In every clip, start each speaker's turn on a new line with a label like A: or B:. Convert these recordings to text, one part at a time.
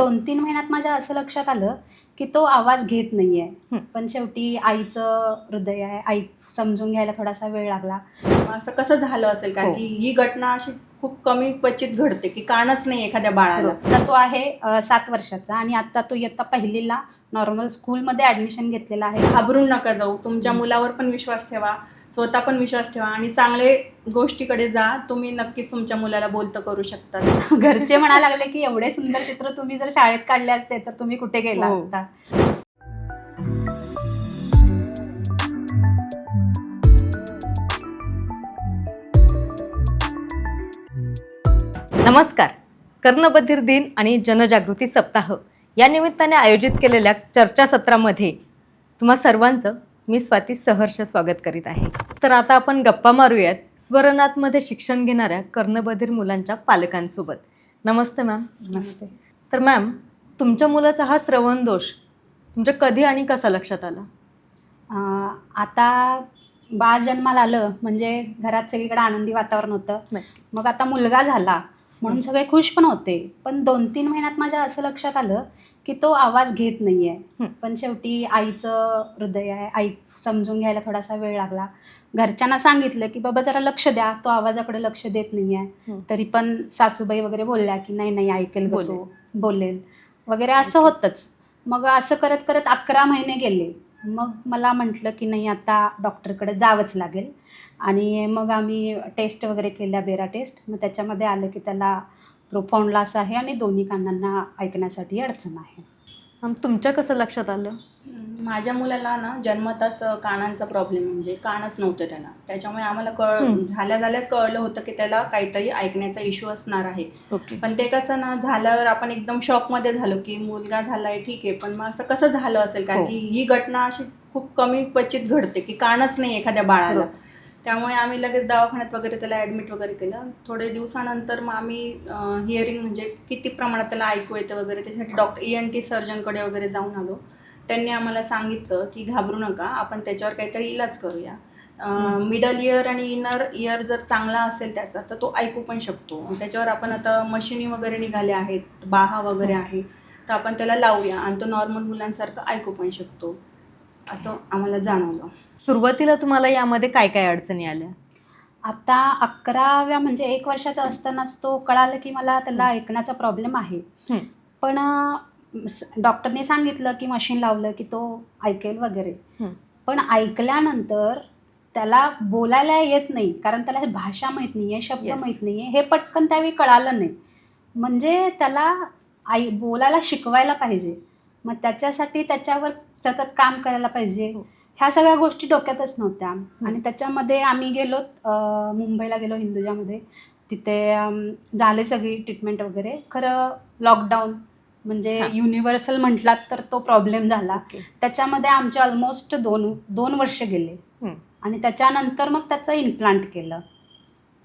A: दोन तीन महिन्यात माझ्या असं लक्षात आलं की तो आवाज घेत नाहीये.
B: हं.
A: पण शेवटी आईचं हृदय आहे. आई समजून घ्यायला थोडासा वेळ लागला.
C: असं कसं झालं असेल? कारण
B: हो.
C: की ही घटना अशी खूप कमी क्वचित घडते की कानच नाही एखाद्या बाळाला.
A: आता तो आहे सात वर्षाचा आणि आता तो इयत्ता पहिलीला नॉर्मल स्कूलमध्ये ॲडमिशन घेतलेला आहे.
C: घाबरून नका जाऊ. तुमच्या
B: हं.
C: मुलावर पण विश्वास ठेवा. स्वतः पण विश्वास ठेवा आणि चांगले गोष्टीकडे जा. तुम्ही नक्कीच तुमच्या मुलाला बोलतं करू शकता
A: घरचे म्हणायला लागले की एवढे सुंदर चित्र तुम्ही जर शाळेत काढले असते तर तुम्ही कुठे गेला
B: हो.
A: असता?
B: नमस्कार. कर्णबधीर दिन आणि जनजागृती सप्ताह या निमित्ताने आयोजित केलेल्या चर्चासत्रामध्ये तुम्हा सर्वांचं मी स्वाती सहर्ष स्वागत करीत आहे. तर आता आपण गप्पा मारूयात. स्वरनाथमध्ये शिक्षण घेणाऱ्या कर्णबधीर मुलांच्या पालकांसोबत. नमस्ते मॅम
A: नसते
B: तर मॅम तुमच्या मुलाचा हा श्रवण दोष तुमच्या कधी आणि कसा लक्षात आला?
A: आता बाळ जन्माला आलं म्हणजे घरात सगळीकडे आनंदी वातावरण होतं. मग आता मुलगा झाला म्हणून सगळे खुश पण होते. पण दोन तीन महिन्यात माझ्या असं लक्षात आलं की तो आवाज घेत नाहीये.
B: हं.
A: पण शेवटी आईचं हृदय आहे. आई समजून घ्यायला थोडासा वेळ लागला. घरच्यांना सांगितलं की बाबा जरा लक्ष द्या. तो आवाजाकडे लक्ष देत नाहीये.
B: हं.
A: तरी पण सासूबाई वगैरे बोलल्या की नाही नाही ऐकेल
B: बोलेल.
A: बोलेल. वगैरे असं होतंच. मग असं करत करत अकरा महिने गेले. मग मला म्हटलं की नाही आता डॉक्टरकडे जावंच लागेल. आणि मग आम्ही टेस्ट वगैरे केल्या बेरा टेस्ट. मग त्याच्यामध्ये आलं की त्याला प्रोफाऊंड लास आहे आणि दोन्ही कानांना ऐकण्यासाठी अडचण आहे.
B: तुमच्या कसं लक्षात आलं?
C: माझ्या मुलाला ना जन्मताच कानांचा प्रॉब्लेम म्हणजे कानच नव्हतं त्याला. त्याच्यामुळे आम्हाला कळ. झाल्या झाल्याच कळलं होतं की त्याला काहीतरी ऐकण्याचा इश्यू असणार आहे. पण ते कसं ना झाल्यावर आपण एकदम शॉकमध्ये झालो की मुलगा झालाय ठीक आहे. पण मग असं कसं झालं असेल? कारण
B: हो.
C: की ही घटना अशी खूप कमी क्वचित घडते की कानच नाही एखाद्या बाळाला. त्यामुळे आम्ही लगेच दवाखान्यात वगैरे त्याला ॲडमिट वगैरे केलं. थोडे दिवसानंतर मग आम्ही हिअरिंग म्हणजे किती प्रमाणात त्याला ऐकू येतं वगैरे त्याच्यासाठी डॉक्टर ई एन टी सर्जनकडे वगैरे जाऊन आलो. त्यांनी आम्हाला सांगितलं की घाबरू नका आपण त्याच्यावर काहीतरी इलाज करूया. मिडल इयर आणि इनर इयर जर चांगला असेल त्याचा तर तो ऐकू पण शकतो. त्याच्यावर आपण आता मशिनी वगैरे निघाल्या आहेत बाहा वगैरे आहे तर आपण त्याला लावूया आणि तो नॉर्मल मुलांसारखं ऐकू पण शकतो. असं आम्हाला जाणवलं.
B: सुरुवातीला तुम्हाला यामध्ये काय काय अडचणी आल्या?
A: आता अकराव्या म्हणजे एक वर्षाचा असतानाच तो कळालं की मला त्याला ऐकण्याचा प्रॉब्लेम आहे. पण डॉक्टरने सांगितलं की मशीन लावलं की तो ऐकेल वगैरे. पण ऐकल्यानंतर त्याला बोलायला येत नाही कारण त्याला भाषा माहीत नाही आहे शब्द
B: Yes.
A: माहीत नाही आहे हे पटकन त्यावेळी कळालं नाही. म्हणजे त्याला आई बोलायला शिकवायला पाहिजे. मग त्याच्यासाठी त्याच्यावर सतत काम करायला पाहिजे.
B: हो.
A: ह्या सगळ्या गोष्टी डोक्यातच नव्हत्या. आणि त्याच्यामध्ये आम्ही गेलो मुंबईला गेलो हिंदुजामध्ये. तिथे झाले सगळी ट्रीटमेंट वगैरे. खरं लॉकडाऊन म्हणजे. युनिव्हर्सल म्हटलात तर तो प्रॉब्लेम झाला. त्याच्यामध्ये आमचे ऑलमोस्ट दोन दोन वर्ष गेले. आणि त्याच्यानंतर मग त्याचं इम्प्लांट केलं.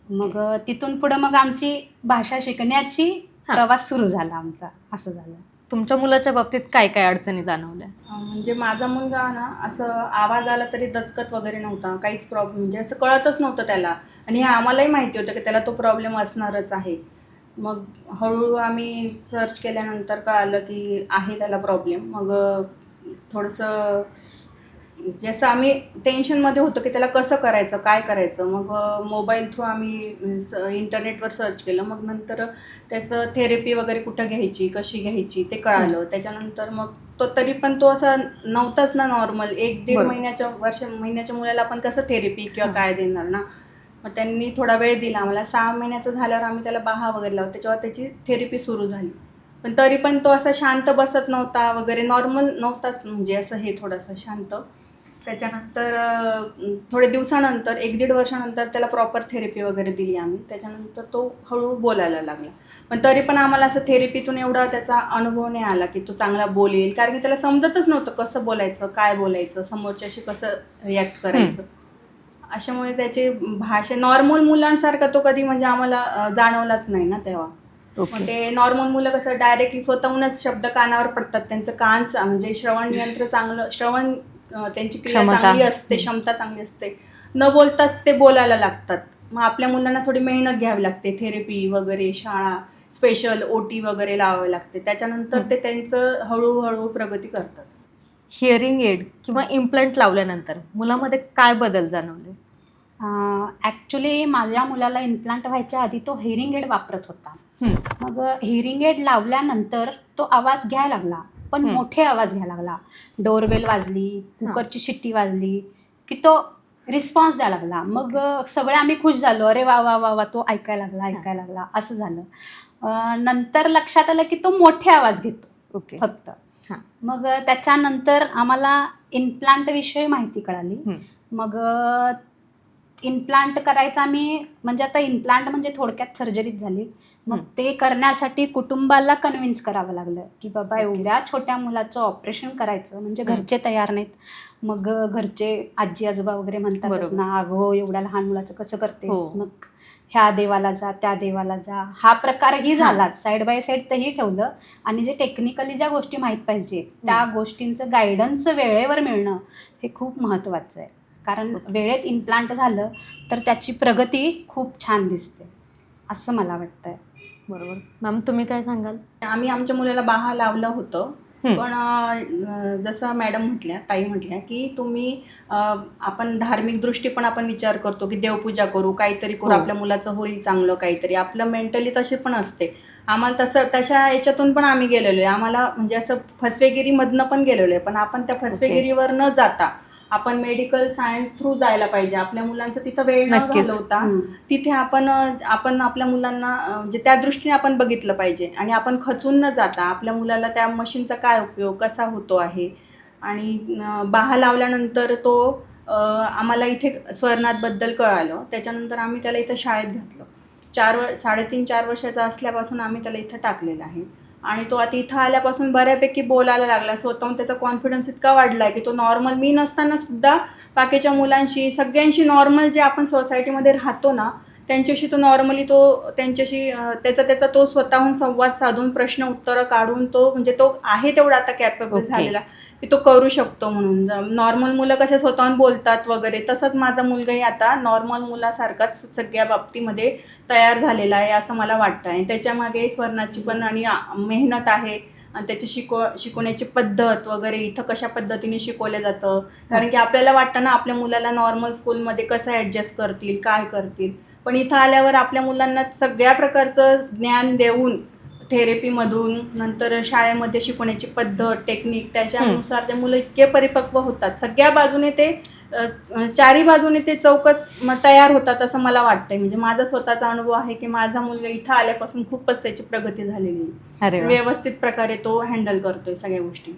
A: मग तिथून पुढं मग आमची भाषा शिकण्याची. प्रवास सुरू झाला आमचा. असं झालं.
B: तुमच्या मुलाच्या बाबतीत काय काय अडचणी जाणवल्या?
C: म्हणजे माझा मुलगा ना असं आवाज आला तरी दचकत वगैरे नव्हता. काहीच प्रॉब्लेम म्हणजे असं कळतच नव्हतं त्याला. आणि हे आम्हालाही माहिती होतं की त्याला तो प्रॉब्लेम असणारच आहे. मग हळूहळू आम्ही सर्च केल्यानंतर कळालं की आहे त्याला प्रॉब्लेम मग थोडंसं जसं आम्ही टेन्शनमध्ये होतो की त्याला कसं करायचं काय करायचं मग मोबाईल थ्रू आम्ही स इंटरनेटवर सर्च केलं. मग नंतर त्याचं थेरपी वगैरे कुठं घ्यायची कशी घ्यायची ते कळालं. त्याच्यानंतर मग तो तरी पण तो असा नव्हताच ना नॉर्मल एक दीड. महिन्याच्या वर्ष महिन्याच्या मुलाला आपण कसं थेरपी किंवा. काय देणार ना? मग त्यांनी थोडा वेळ दिला. आम्हाला सहा महिन्याचं झाल्यावर आम्ही त्याला बाहा वगैरे लावतो त्याच्यावर त्याची थेरपी सुरू झाली. पण तरी पण तो असा शांत बसत नव्हता वगैरे. नॉर्मल नव्हताच म्हणजे असं हे थोडंसं शांत. त्याच्यानंतर थोडे दिवसानंतर एक दीड वर्षानंतर त्याला प्रॉपर थेरपी वगैरे दिली आम्ही. त्याच्यानंतर तो हळूहळू बोलायला लागला. पण तरी पण आम्हाला असं थेरपीतून एवढा त्याचा अनुभव नाही आला की तो चांगला बोलेल. कारण की त्याला समजतच नव्हतं कसं बोलायचं काय बोलायचं समोरच्याशी कसं रिॲक्ट करायचं. अशामुळे त्याची भाषा नॉर्मल मुलांसारखा तो कधी म्हणजे आम्हाला जाणवलाच नाही ना तेव्हा. ते नॉर्मल मुलं कसं डायरेक्टली स्वतःहूनच शब्द कानावर पडतात. त्यांचं कान म्हणजे श्रवण यंत्र चांगलं श्रवण त्यांची क्रिया. चांगली असते. क्षमता चांगली असते. न बोलताच ते बोलायला लागतात. मग आपल्या मुलांना थोडी मेहनत घ्यावी लागते. थेरपी वगैरे शाळा स्पेशल ओटी वगैरे लावावे लागते. त्याच्यानंतर ते त्यांचं हळूहळू प्रगती करतात.
B: हिअरिंग एड किंवा इम्प्लांट लावल्यानंतर मुलामध्ये काय बदल जाणवले?
A: ॲक्च्युली माझ्या मुलाला इम्प्लांट व्हायच्या आधी तो हेरिंग एड वापरत होता. मग हिअरिंग एड लावल्यानंतर तो आवाज घ्यायला लागला पण. मोठे आवाज घ्यायला लागला. डोरबेल वाजली कुकरची शिट्टी वाजली की तो रिस्पॉन्स द्यायला लागला. मग सगळे आम्ही खुश झालो. अरे वा वा वा वा तो ऐकायला लागला ऐकायला लागला. असं झालं. नंतर लक्षात आलं की तो मोठे आवाज घेतो.
B: ओके.
A: फक्त.
B: हां.
A: मग त्याच्यानंतर आम्हाला इम्प्लांट विषयी माहिती कळाली. मग इम्प्लांट करायचं आम्ही म्हणजे आता इम्प्लांट म्हणजे थोडक्यात सर्जरीच झाली मग. ते करण्यासाठी कुटुंबाला कन्व्हिन्स करावं लागलं की बाबा एवढ्या छोट्या मुलाचं ऑपरेशन करायचं म्हणजे. घरचे तयार नाहीत मग घरचे आजी आजोबा वगैरे म्हणतातच
B: बरोबर.
A: ना अगो एवढ्या लहान मुलाचं कसं करतेस
B: हो.
A: मग ह्या देवाला जा त्या देवाला जा. हा प्रकारही झाला साईड बाय साईड तेही ठेवलं. आणि जे टेक्निकली ज्या गोष्टी माहीत पाहिजे त्या गोष्टींचं गायडन्स वेळेवर मिळणं हे खूप महत्त्वाचं आहे. कारण वेळेत इम्प्लांट झालं तर त्याची प्रगती खूप छान दिसते. असं मला वाटतंय.
B: बरोबर. मॅम तुम्ही काय सांगाल?
C: आम्ही आमच्या मुलाला बाहा लावलं होतं. पण जसं मॅडम म्हटल्या ताई म्हटल्या की तुम्ही आपण धार्मिक दृष्टी पण आपण विचार करतो की देवपूजा करू काहीतरी करू
B: हो.
C: आपल्या मुलाचं होईल चांगलं काहीतरी. आपलं मेंटली तशी पण असते. आम्हाला तसं तशा याच्यातून पण आम्ही गेलेलो आहे. आम्हाला म्हणजे असं फसवेगिरीमधनं पण गेलेलो आहे. पण आपण त्या फसवेगिरीवर न जाता आपण मेडिकल सायन्स थ्रू जायला पाहिजे. आपल्या मुलांचं तिथं वेळ न
B: नक्कीच.
C: घालवता
A: हं.
C: तिथे आपण आपण आपल्या मुलांना म्हणजे त्या दृष्टीने आपण बघितलं पाहिजे. आणि आपण खचून न जाता आपल्या मुलाला त्या मशीनचा काय उपयोग कसा होतो आहे? आणि बाहा लावल्यानंतर तो आम्हाला इथे स्वर्णातबद्दल कळालं. त्याच्यानंतर आम्ही त्याला इथं शाळेत घातलं. चार वर साडेतीन चार वर्षाचा असल्यापासून आम्ही त्याला इथं टाकलेलं आहे. आणि तो आता इथं आल्यापासून बऱ्यापैकी बोलायला लागला. स्वतःहून त्याचा कॉन्फिडन्स इतका वाढला आहे की तो नॉर्मल मी नसताना सुद्धा बाकीच्या मुलांशी सगळ्यांशी नॉर्मल जे आपण सोसायटीमध्ये राहतो ना त्यांच्याशी तो नॉर्मली तो त्यांच्याशी त्याचा त्याचा तो स्वतःहून संवाद साधून प्रश्न उत्तरं काढून तो म्हणजे तो आहे तेवढा आता कॅपेबल. झालेला की तो करू शकतो म्हणून. नॉर्मल मुलं कसे स्वतःहून बोलतात वगैरे तसंच माझा मुलगाही आता नॉर्मल मुलासारखाच सगळ्या बाबतीमध्ये तयार झालेला आहे असं मला वाटतं आणि त्याच्यामागे स्वर्णाची पण आणि मेहनत आहे. आणि त्याची शिकव शिकवण्याची पद्धत वगैरे इथं कशा पद्धतीने शिकवलं जातं. कारण की आपल्याला वाटतं ना आपल्या मुलाला नॉर्मल स्कूलमध्ये कसं ॲडजस्ट करतील काय करतील. पण इथं आल्यावर आपल्या मुलांना सगळ्या प्रकारचं ज्ञान देऊन थेरपीमधून नंतर शाळेमध्ये शिकवण्याची पद्धत टेक्निक त्याच्यानुसार ते मुलं इतके परिपक्व होतात. सगळ्या बाजूने ते चारी बाजूने ते चौकस तयार होतात असं मला वाटतंय. म्हणजे माझा स्वतःचा अनुभव आहे की माझा मुलगा इथं आल्यापासून खूपच त्याची प्रगती झालेली. व्यवस्थित प्रकारे तो हँडल करतोय सगळ्या गोष्टी.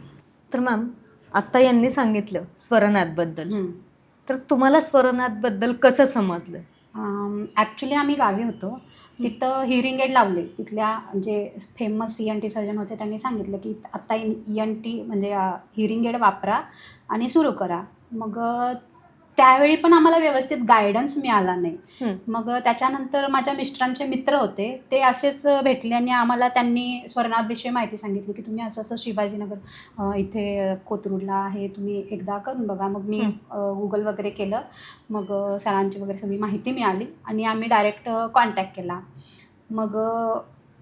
B: तर मॅम आता यांनी सांगितलं स्वरनाथबद्दल. तर तुम्हाला स्वरनाथबद्दल कसं समजलं?
A: ॲक्च्युली आम्ही गावी होतो. तिथं हिअरिंग एड लावले. तिथल्या जे famous E N T surgeon होते त्यांनी सांगितलं की आत्ता ई एन टी म्हणजे हिअरिंग एड वापरा आणि सुरू करा. मग त्यावेळी पण आम्हाला व्यवस्थित गायडन्स मिळाला नाही. मग त्याच्यानंतर माझ्या मिस्टरांचे मित्र होते ते असेच भेटले आणि आम्हाला त्यांनी स्वर्णाभविषयी माहिती सांगितली की तुम्ही असं असं शिवाजीनगर इथे कोथरूडला आहे तुम्ही एकदा करून बघा. मग मी. गुगल वगैरे केलं. मग सरांची वगैरे सगळी माहिती मिळाली आणि आम्ही डायरेक्ट कॉन्टॅक्ट केला. मग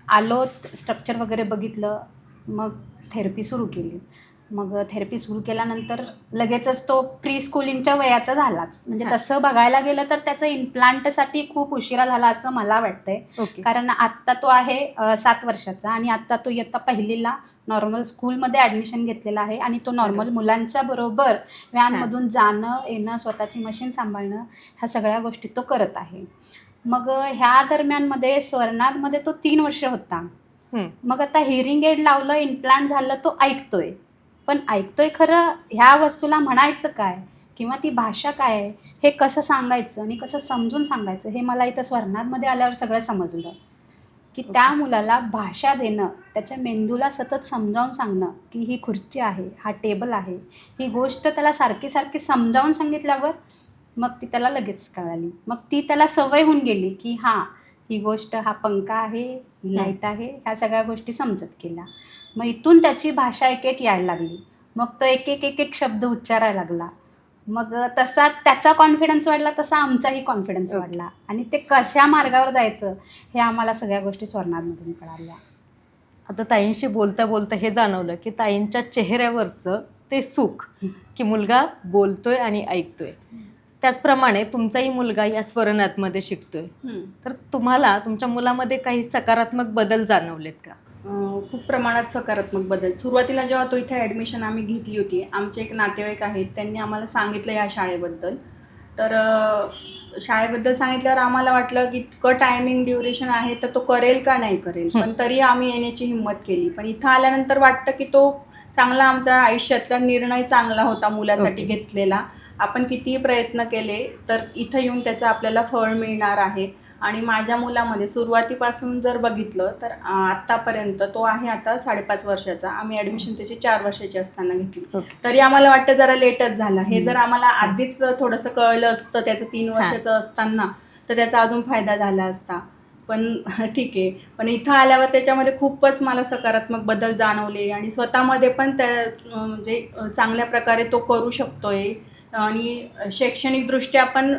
A: आलो स्ट्रक्चर वगैरे बघितलं. मग थेरपी सुरू केली. मग थेरपी सुरू केल्यानंतर लगेचच तो प्री स्कूलिंगच्या वयाचा झालाच. म्हणजे. तसं बघायला गेलं तर त्याचं इम्प्लांटसाठी खूप उशिरा झाला असं मला वाटतंय. कारण आत्ता तो आहे सात वर्षाचा आणि आत्ता तो इयत्ता पहिलीला नॉर्मल स्कूलमध्ये ॲडमिशन घेतलेला आहे आणि तो नॉर्मल मुलांच्या बरोबर व्हॅनमधून जाणं येणं स्वतःची मशीन सांभाळणं ह्या सगळ्या गोष्टी तो करत आहे. मग ह्या दरम्यानमध्ये स्वर्णामध्ये तो तीन वर्ष होता. मग आता हिअरिंग एड लावलं इम्प्लांट झालं तो ऐकतोय. पण ऐकतोय खरं ह्या वस्तूला म्हणायचं काय? किंवा ती भाषा काय आहे? हे कसं सांगायचं? आणि कसं समजून सांगायचं? हे मला इथं स्वर्णामध्ये आल्यावर सगळं समजलं. की त्या मुलाला भाषा देणं त्याच्या मेंदूला सतत समजावून सांगणं की ही खुर्ची आहे हा टेबल आहे ही गोष्ट त्याला सारखी सारखी समजावून सांगितल्यावर मग ती त्याला लगेच कळाली. मग ती त्याला सवय होऊन गेली की हां ही गोष्ट हा पंखा आहे ही. लाइट आहे ह्या सगळ्या गोष्टी समजत गेल्या. मग इथून त्याची भाषा एक एक यायला लागली. मग तो एक एक एक एक शब्द उच्चारायला लागला. मग तसा त्याचा कॉन्फिडन्स वाढला तसा आमचाही कॉन्फिडन्स
B: ओके.
A: वाढला. आणि ते कशा मार्गावर जायचं हे आम्हाला सगळ्या गोष्टी स्वर्णामधून कळाल्या.
B: आता ताईंशी बोलता बोलता हे जाणवलं की ताईंच्या चेहऱ्यावरचं ते सुख की मुलगा बोलतोय आणि ऐकतोय. त्याचप्रमाणे तुमचाही मुलगा या स्वरनाथमध्ये शिकतोय. तर तुम्हाला तुमच्या मुलामध्ये काही सकारात्मक बदल जाणवलेत का?
C: खूप प्रमाणात सकारात्मक बदल. सुरुवातीला जेव्हा तो इथे ॲडमिशन आम्ही घेतली होती आमचे एक नातेवाईक आहेत त्यांनी आम्हाला सांगितलं या शाळेबद्दल. तर शाळेबद्दल सांगितल्यावर आम्हाला वाटलं की इतकं टायमिंग ड्युरेशन आहे तर तो करेल का नाही करेल? पण तरी आम्ही येण्याची हिंमत केली. पण इथं आल्यानंतर वाटतं की तो चांगला आमचा आयुष्यातला निर्णय चांगला होता मुलासाठी. घेतलेला. आपण कितीही प्रयत्न केले तर इथं येऊन त्याचं आपल्याला फळ मिळणार आहे. आणि माझ्या मुलामध्ये सुरुवातीपासून जर बघितलं तर आत्तापर्यंत तो आहे आता साडेपाच वर्षाचा. आम्ही ॲडमिशन त्याची चार वर्षाची असताना घेतली. तरी आम्हाला वाटतं जरा लेटच झाला. हे जर आम्हाला आधीच थोडंसं कळलं असतं त्याचं तीन वर्षाचं असताना तर त्याचा अजून फायदा झाला असता. पण ठीक आहे. पण इथं आल्यावर त्याच्यामध्ये खूपच मला सकारात्मक बदल जाणवले आणि स्वतःमध्ये पण त्या म्हणजे चांगल्या प्रकारे तो करू शकतोय. आणि शैक्षणिकदृष्ट्या पण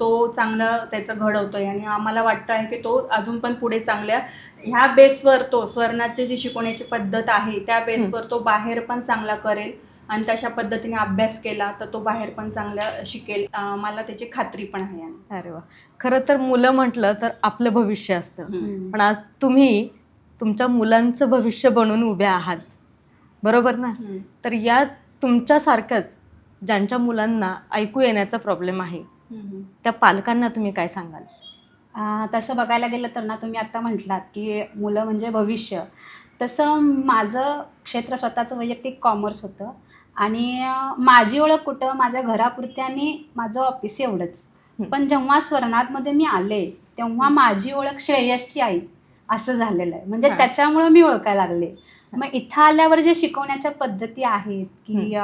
C: तो चांगला त्याचं घडवतोय आणि आम्हाला वाटतं आहे की तो अजून पण पुढे चांगल्या ह्या बेसवर तो स्वर्णाची जी शिकवण्याची पद्धत आहे त्या बेसवर तो बाहेर पण चांगला करेल. आणि तशा पद्धतीने अभ्यास केला तर तो बाहेर पण चांगला शिकेल. मला त्याची खात्री पण आहे आणि.
B: अरे वा. खरं तर मुलं म्हटलं तर आपलं भविष्य असतं. पण आज तुम्ही तुमच्या मुलांचं भविष्य बनून उभे आहात. बरोबर ना. तर या तुमच्यासारखंच ज्यांच्या मुलांना ऐकू येण्याचा प्रॉब्लेम आहे. त्या पालकांना तुम्ही काय सांगाल?
A: तसं बघायला गेलं तर ना तुम्ही आत्ता म्हटलात की मुलं म्हणजे भविष्य. तसं माझं क्षेत्र स्वतःचं वैयक्तिक कॉमर्स होतं. आणि माझी ओळख कुठं? माझ्या घरापुरत्या आणि माझं ऑफिस एवढंच. पण जेव्हा स्वर्णातमध्ये मी आले तेव्हा माझी ओळख श्रेयसची आई असं झालेलं आहे. म्हणजे. त्याच्यामुळं मी ओळखायला लागले. मग इथं आल्यावर जे शिकवण्याच्या पद्धती आहेत की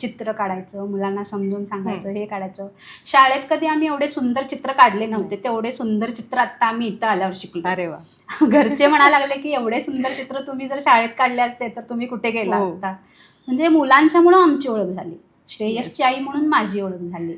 A: चित्र काढायचं मुलांना समजून सांगायचं हे काढायचं. शाळेत कधी आम्ही एवढे सुंदर चित्र काढले नव्हते तेवढे सुंदर चित्र आता आम्ही इथं आल्यावर शिकलो.
B: अरे वा.
A: घरचे म्हणायला लागले की एवढे सुंदर चित्र तुम्ही जर शाळेत काढले असते तर तुम्ही कुठे गेला
B: हो.
A: असता? म्हणजे मुलांच्यामुळं आमची ओळख झाली. श्रेयसची आई म्हणून माझी ओळख झाली.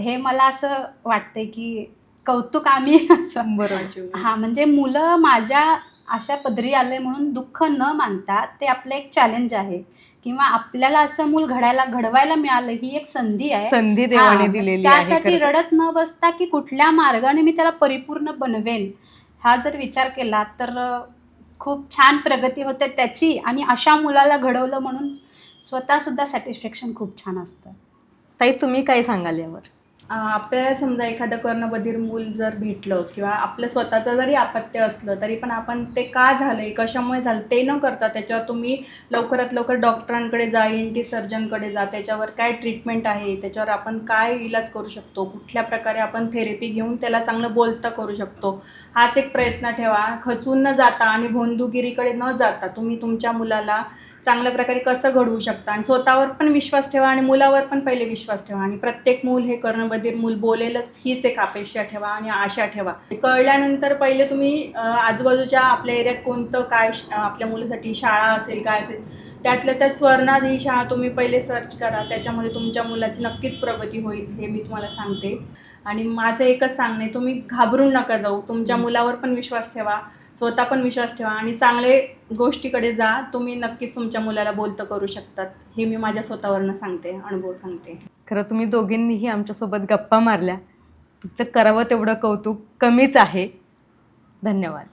A: हे मला असं वाटतंय की कौतुक आम्ही असं
B: बरोबर.
A: हा म्हणजे मुलं माझ्या अशा पदरी आले म्हणून दुःख न मानता ते आपलं एक चॅलेंज आहे. किंवा आपल्याला असं मूल घडायला घडवायला मिळालं ही एक संधी आहे.
B: संधी देवाने दिलेली
A: त्यासाठी. रडत न बसता की कुठल्या मार्गाने मी त्याला परिपूर्ण बनवेन हा जर विचार केला तर खूप छान प्रगती होते त्याची आणि अशा मुलाला घडवलं म्हणून स्वतः सुद्धा सॅटिस्फॅक्शन खूप छान असतं.
B: ताई तुम्ही काय सांगाल यावर?
C: आपल्याला समजा एखादं कर्णबधीर मूल जर भेटलं किंवा आपलं स्वतःचं जरी आपत्य असलं तरी पण आपण ते का झालंय कशामुळे झालं ते न करता त्याच्यावर तुम्ही लवकरात लवकर डॉक्टरांकडे जा एन टी सर्जनकडे जा त्याच्यावर काय ट्रीटमेंट आहे त्याच्यावर आपण काय इलाज करू शकतो कुठल्या प्रकारे आपण थेरपी घेऊन त्याला चांगलं बोलता करू शकतो हाच एक प्रयत्न ठेवा. खचून न जाता आणि भोंदूगिरीकडे न जाता तुम्ही तुमच्या मुलाला चांगल्या प्रकारे कसं घडवू शकता? आणि स्वतःवर पण विश्वास ठेवा आणि मुलावर पण पहिले विश्वास ठेवा. आणि प्रत्येक मूल हे कर्णबधीर मूल बोलेलच हीच एक अपेक्षा ठेवा आणि आशा ठेवा. कळल्यानंतर पहिले तुम्ही आजूबाजूच्या आपल्या एरियात कोणतं काय आपल्या मुलासाठी शाळा असेल काय असेल त्यातल्या त्यात स्वर्णात ही शाळा तुम्ही पहिले सर्च करा. त्याच्यामध्ये तुमच्या मुलाची नक्कीच प्रगती होईल हे मी तुम्हाला सांगते. आणि माझं एकच सांगणे तुम्ही घाबरून नका जाऊ. तुमच्या मुलावर पण विश्वास ठेवा. स्वतः पण विश्वास ठेवा आणि चांगले गोष्टीकडे जा. तुम्ही नक्कीच तुमच्या मुलाला बोलतं करू शकतात. हे मी माझ्या स्वतःवरनं सांगते अनुभव सांगते.
B: खरं तुम्ही दोघींनीही आमच्यासोबत गप्पा मारल्या. तुमचं करावं तेवढं कौतुक कमीच आहे. धन्यवाद.